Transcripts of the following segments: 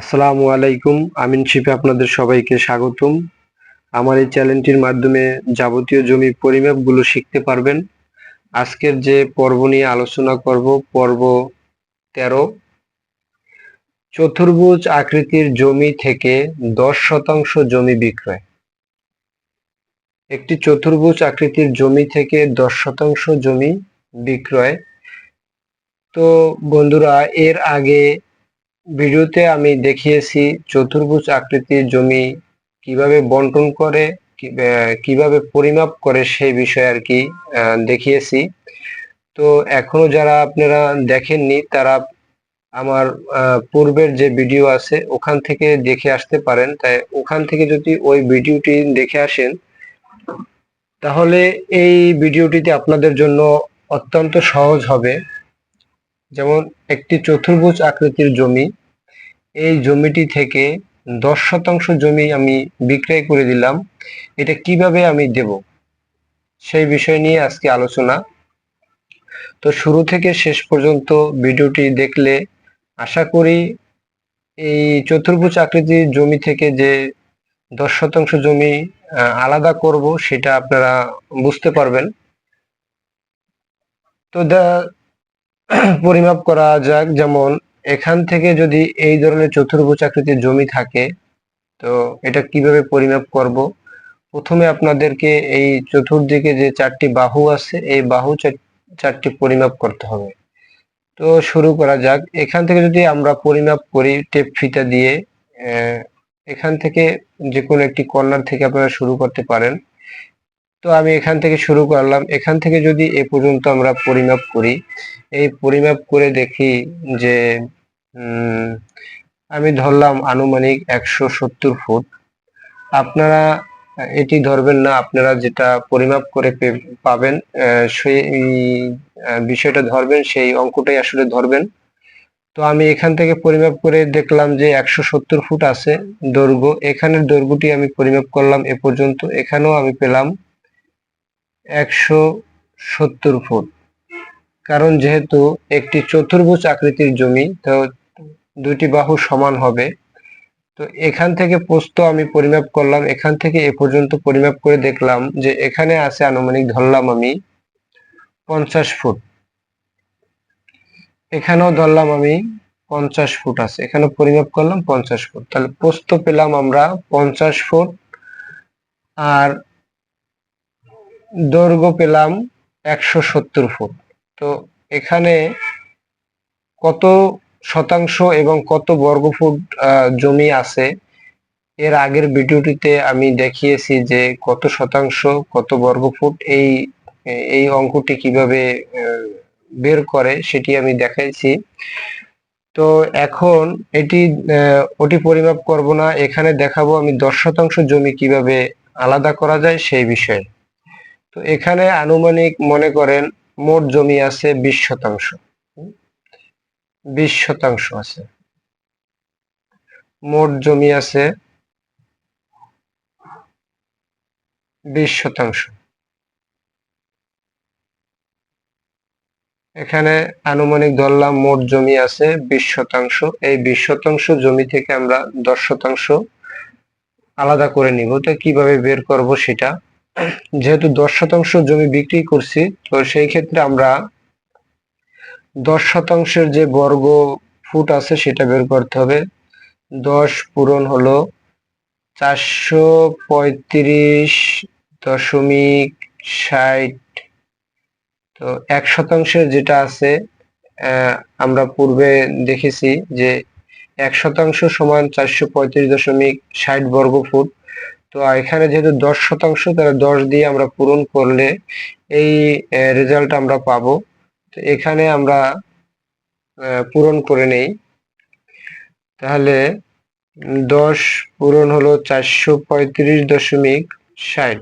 আসসালামু আলাইকুম, আমিন শিপে আপনাদের সবাইকে স্বাগতম। আমার এই চ্যানেলটির মাধ্যমে যাবতীয় জমি পরিমাপগুলো শিখতে পারবেন। আজকের যে পর্ব নিয়ে আলোচনা করব, পর্ব তেরো। চতুর্ভুজ আকৃতির জমি থেকে দশ শতাংশ জমি বিক্রয়। একটি চতুর্ভুজ আকৃতির জমি থেকে দশ শতাংশ জমি বিক্রয়। তো বন্ধুরা, এর আগে ভিডিওতে আমি দেখিয়েছি চতুর্ভুজ আকৃতির জমি কীভাবে বন্টন করে কীভাবে পরিমাপ করে সেই বিষয়ে আর কি দেখিয়েছি। তো এখনও যারা আপনারা দেখেননি, তারা আমার পূর্বের যে ভিডিও আছে, ওখান থেকে দেখে আসতে পারেন। তাই ওখান থেকে যদি ওই ভিডিওটি দেখে আসেন, তাহলে এই ভিডিওটিতে আপনাদের জন্য অত্যন্ত সহজ হবে। যেমন একটি চতুর্ভুজ আকৃতির জমি এই জমিটি থেকে দশ শতাংশ জমি আমি বিক্রয় করে দিলাম। এটা কীভাবে আমি দেব? সেই বিষয় নিয়ে আজকে আলোচনা। তো শুরু থেকে শেষ পর্যন্ত ভিডিওটি দেখলে আশা করি এই চতুর্ভুজ আকৃতির জমি থেকে যে দশ শতাংশ জমি আলাদা করব সেটা আপনারা বুঝতে পারবেন। তো পরিমাপ করা যাক। যেমন এখান থেকে যদি এই ধরনের চতুর্ভুজ আকৃতির জমি থাকে, তো এটা কীভাবে পরিমাপ করব? প্রথমে আপনাদেরকে এই চতুর্দিকে যে চারটি বাহু আছে, এই বাহু চার- চারটি পরিমাপ করতে হবে। তো শুরু করা যাক। এখান থেকে যদি আমরা পরিমাপ করি টেপ ফিতা দিয়ে এখান থেকে যে কোনো একটি কর্নার থেকে আপনারা শুরু করতে পারেন। তো আমি এখান থেকে শুরু করলাম। এখান থেকে যদি এ পর্যন্ত আমরা পরিমাপ করি, এই পরিমাপ করে দেখি যে আমি ধরলাম আনুমানিক একশো সত্তর ফুট। আপনারা, এটি ধরবেন না, আপনারা যেটা পরিমাপ করে পাবেন সেই বিষয়টা ধরবেন, সেই অঙ্কটাই আসলে ধরবেন। তো আমি এখান থেকে পরিমাপ করে দেখলাম যে একশো সত্তর ফুট আছে দৈর্ঘ্য। এখানের দৈর্ঘ্যটি আমি পরিমাপ করলাম এ পর্যন্ত। এখানেও আমি পেলাম একশো সত্তর ফুট। কারণ যেহেতু একটি চতুর্ভুজ আকৃতির জমি, তো দুটি বাহু সমান হবে। তো এখান থেকে প্রস্থ আমি পরিমাপ করলাম। এখান থেকে এ পর্যন্ত পরিমাপ করে দেখলাম যে এখানে আছে আনুমানিক, ধরলাম আমি, পঞ্চাশ ফুট। এখানেও ধরলাম আমি পঞ্চাশ ফুট আছে। এখানে পরিমাপ করলাম পঞ্চাশ ফুট। তাহলে প্রস্থ পেলাম আমরা পঞ্চাশ ফুট। আর দৈর্ঘ্য পেলাম একশো সত্তর ফুট। তো এখানে কত শতাংশ এবং কত বর্গ ফুট আহ, জমি আছে এর আগের ভিডিওটিতে আমি দেখিয়েছি যে কত শতাংশ কত বর্গ ফুট এই এই অঙ্কটি কীভাবে বের করে সেটি আমি দেখাইছি। তো এখন এটি ওটি পরিমাপ করব না। এখানে দেখাবো আমি দশ শতাংশ জমি কীভাবে আলাদা করা যায় সেই বিষয়ে। তো এখানে আনুমানিক মনে করেন মোট জমি আছে বিশ শতাংশ। বিশ শতাংশ আছে। মোট জমি আছে বিশ শতাংশ। এখানে আনুমানিক ধরলাম মোট জমি আছে বিশ শতাংশ। এই বিশ শতাংশ জমি থেকে আমরা দশ শতাংশ আলাদা করে নিব। তো কীভাবে বের করব সেটা যেহেতু দশ শতাংশ জমি বিক্রি করছি, তো সেই ক্ষেত্রে আমরা দশ শতাংশের যে বর্গ ফুট আছে সেটা বের করতে হবে। দশ পূরণ হলো চারশো পঁয়ত্রিশ দশমিক ষাট। তো এক শতাংশের যেটা আছে আমরা পূর্বে দেখেছি যে এক শতাংশ সমান চারশো পঁয়ত্রিশ দশমিক ষাট বর্গ ফুট। তো এখানে যেহেতু দশ শতাংশ, তাহলে দশ দিয়ে আমরা পূরণ করলে এই রেজাল্ট আমরা পাবো। তো এখানে আমরা পূরণ করে নেই। তাহলে দশ পূরণ হলো চারশো পঁয়ত্রিশ দশমিক ষাট।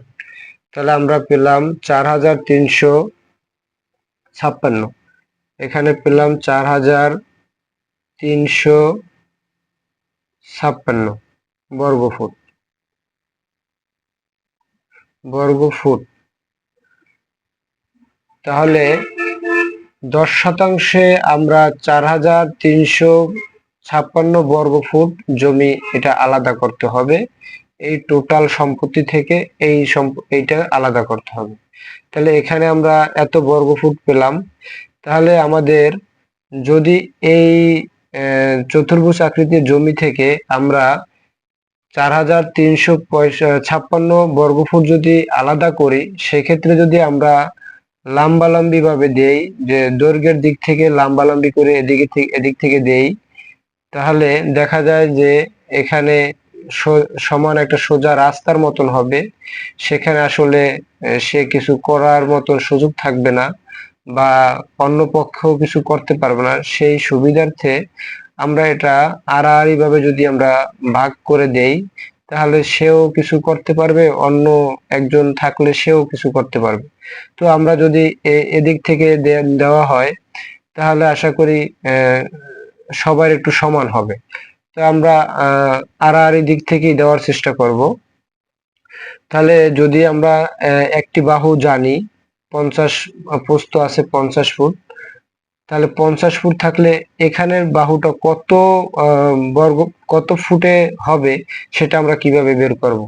তাহলে আমরা পেলাম চার হাজার তিনশো ছাপ্পান্ন। এখানে পেলাম চার হাজার তিনশো ছাপ্পান্ন বর্গ ফুট বর্গ ফুট। তাহলে দশ শতাংশে আমরা চার হাজার তিনশো ছাপ্পান্ন বর্গ ফুট জমি এটা আলাদা করতে হবে। এই টোটাল সম্পত্তি থেকে এই এইটা আলাদা করতে হবে। তাহলে এখানে আমরা এত বর্গ ফুট পেলাম। তাহলে আমাদের যদি এই চতুর্ভুজ আকৃতির জমি থেকে আমরা চার হাজার তিনশো ছাপ্পান্ন বর্গফুট যদি আলাদা করি, সেক্ষেত্রে যদি আমরা লাম্বালাম্বি ভাবে দেই, যে দৈর্ঘ্যের দিক থেকে লাম্বালাম্বি করে এদিকে এদিক থেকে দেই, তাহলে দেখা যায় যে এখানে সমান একটা সোজা রাস্তার মতন হবে। সেখানে আসলে সে কিছু করার মতন সুযোগ থাকবে না বা অন্য পক্ষও কিছু করতে পারবে না। সেই সুবিধার্থে আমরা এটা আড়াআড়ি ভাবে যদি আমরা ভাগ করে দেই, তাহলে সেও কিছু করতে পারবে, অন্য একজন থাকলে সেও কিছু করতে পারবে। তো আমরা যদি এদিক থেকে দেওয়া হয়, তাহলে আশা করি সবার একটু সমান হবে। তো আমরা আড়াআড়ি দিক থেকেই দেওয়ার চেষ্টা করব। তাহলে যদি আমরা একটি বাহু জানি, পঞ্চাশ, প্রস্থ আছে পঞ্চাশ ফুট তাহলে পঞ্চাশ ফুট থাকলে এখানের বাহুটা কত বর্গ, কত ফুটে হবে সেটা আমরা কীভাবে বের করব?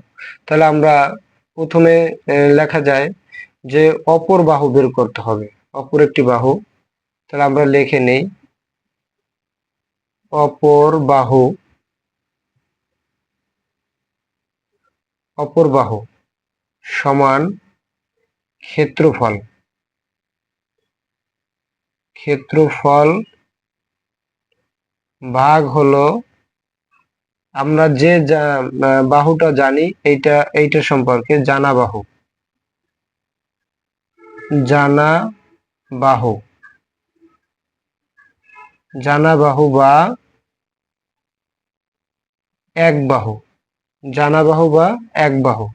তাহলে আমরা প্রথমে লেখা যায় যে অপর বাহু বের করতে হবে, অপর একটি বাহু। তাহলে আমরা লিখে নেই, অপর বাহু অপর বাহু সমান ক্ষেত্রফল। ক্ষেত্রফল ভাগ হলো, আমরা যে বাহুটা জানি, এইটা এইটা সম্পর্কে জানা বাহু। জানা বাহু। জানা বাহু বা এক বাহু। জানা বাহু বা এক বাহু।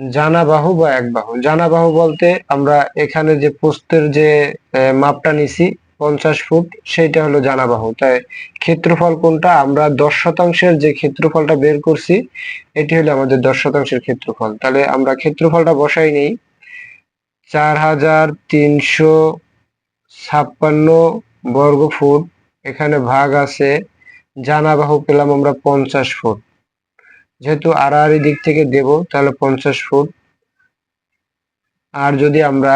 জানা বাহু বা এক বাহু জানা বাহু বলতে আমরা এখানে যে পোস্তের যে মাপটা নিছি, পঞ্চাশ ফুট, সেইটা হলো জানা বাহু তাই ক্ষেত্রফল কোনটা? আমরা দশ শতাংশের যে ক্ষেত্রফলটা বের করছি, এটি হলো আমাদের দশ শতাংশের ক্ষেত্রফল। তাহলে আমরা ক্ষেত্রফলটা বসাই নেই। চার হাজার তিনশো ছাপ্পান্ন বর্গ ফুট এখানে ভাগ আছে জানা বাহু পেলাম আমরা পঞ্চাশ ফুট। যেহেতু আড়াআড়ি দিক থেকে দেব, তাহলে পঞ্চাশ ফুট। আর যদি আমরা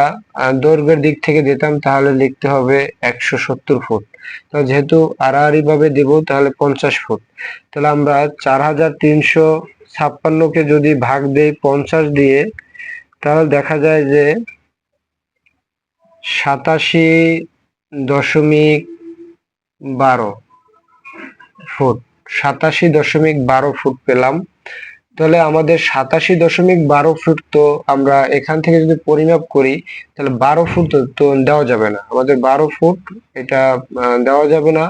দৈর্ঘ্যের দিক থেকে দিতাম, তাহলে লিখতে হবে একশো সত্তর ফুট। তো যেহেতু আড়াআড়ি ভাবে দেব, তাহলে পঞ্চাশ ফুট। তাহলে আমরা চার হাজার তিনশো ছাপ্পান্নকে যদি ভাগ দেই পঞ্চাশ দিয়ে, তাহলে দেখা যায় যে সাতাশি দশমিক বারো ফুট, সাতাশি দশমিক বারো ফুট পেলাম। তাহলে আমাদের সাতাশি দশমিক বারো ফুট তো আমরা এখান থেকে যদি পরিমাপ করি, তাহলে বারো ফুট তো দেওয়া যাবে না। আমাদের বারো ফুট, এটা দেওয়া যাবে না।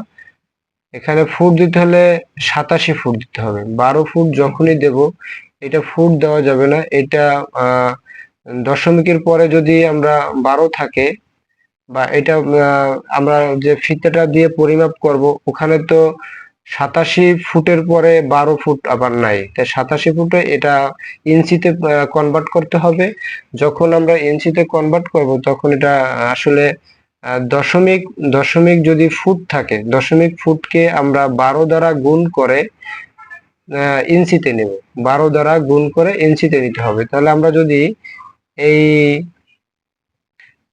এখানে ফুট দিতে হলে সাতাশি ফুট দিতে হবে। বারো ফুট যখনই দেব, এটা ফুট দেওয়া যাবে না। এটা দশমিকের পরে যদি আমরা বারো থাকে বা এটা আমরা যে ফিতেটা দিয়ে পরিমাপ করব, ওখানে তো সাতাশি ফুটের পরে বারো ফুট আবার নাই। তাই সাতাশি ফুটে এটা ইঞ্চিতে কনভার্ট করতে হবে। যখন আমরা ইঞ্চিতে কনভার্ট করব, তখন এটা আসলে দশমিক দশমিক যদি ফুট থাকে, দশমিক ফুটকে আমরা বারো দ্বারা গুণ করে ইঞ্চিতে নেব। বারো দ্বারা গুণ করে ইঞ্চিতে নিতে হবে। তাহলে আমরা যদি এই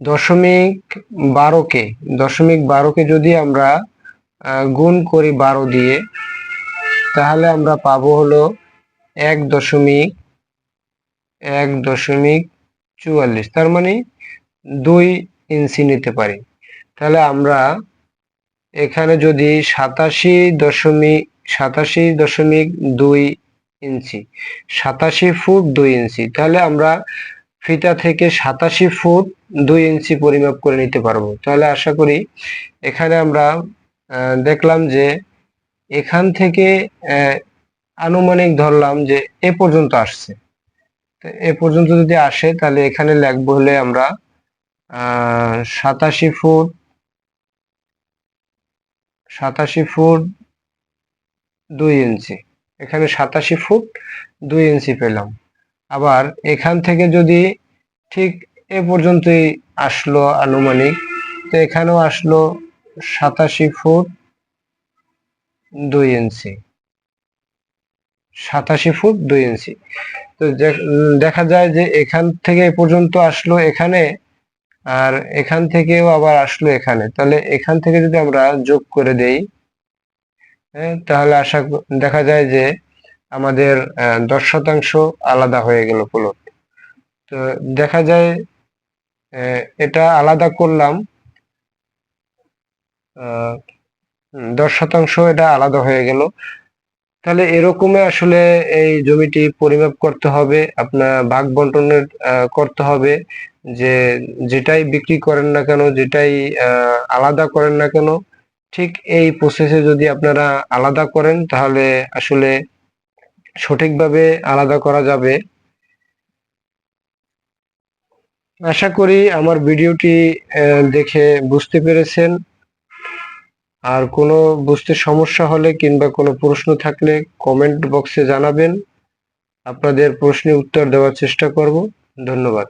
দশমিক বারোকে দশমিক বারোকে যদি আমরা গুণ করি বারো দিয়ে, তাহলে আমরা পাবো হলো এক দশমিক এক দশমিক চুয়াল্লিশ। তার মানে দুই ইঞ্চি নিতে পারি। তাহলে আমরা এখানে যদি সাতাশি দশমিক সাতাশি দশমিক দুই ইঞ্চি, সাতাশি ফুট দুই ইঞ্চি, তাহলে আমরা ফিতা থেকে সাতাশি ফুট দুই ইঞ্চি পরিমাপ করে নিতে পারব। তাহলে আশা করি এখানে আমরা দেখলাম যে এখান থেকে আনুমানিক ধরলাম যে এ পর্যন্ত আসছে। এ পর্যন্ত যদি আসে, তাহলে এখানে লিখব হলে আমরা সাতাশি ফুট সাতাশি ফুট দুই ইঞ্চি। এখানে সাতাশি ফুট দুই ইঞ্চি পেলাম। আবার এখান থেকে যদি ঠিক এ পর্যন্তই আসলো আনুমানিক, তো এখানেও আসলো সাতাশি ফুট দুই ইঞ্চি। সাতাশি ফুট দুই ইঞ্চি। তো দেখা যায় যে এখান থেকে পর্যন্ত আসলো এখানে আর এখান থেকেও আবার আসলো এখানে। তাহলে এখান থেকে যদি আমরা যোগ করে দেই হ্যাঁ, তাহলে আশা দেখা যায় যে আমাদের দশ শতাংশ আলাদা হয়ে গেল পুলট তো দেখা যায় এটা আলাদা করলাম দশ শতাংশ এটা আলাদা হয়ে গেল। তাহলে এরকমই আসলে এই জমিটি পরিমাপ করতে হবে আপনার ভাগ বন্টনের করতে হবে যে যেটাই বিক্রি করেন না কেন, যেটাই আলাদা করেন না কেন, ঠিক এই প্রসেসে যদি আপনারা আলাদা করেন, তাহলে আসলে সঠিকভাবে আলাদা করা যাবে। আশা করি আমার ভিডিওটি দেখে বুঝতে পেরেছেন। আর কোনো বুঝতে সমস্যা হলে কিংবা কোনো প্রশ্ন থাকলে কমেন্ট বক্সে জানাবেন। আপনাদের প্রশ্নের উত্তর দেওয়ার চেষ্টা করব। ধন্যবাদ।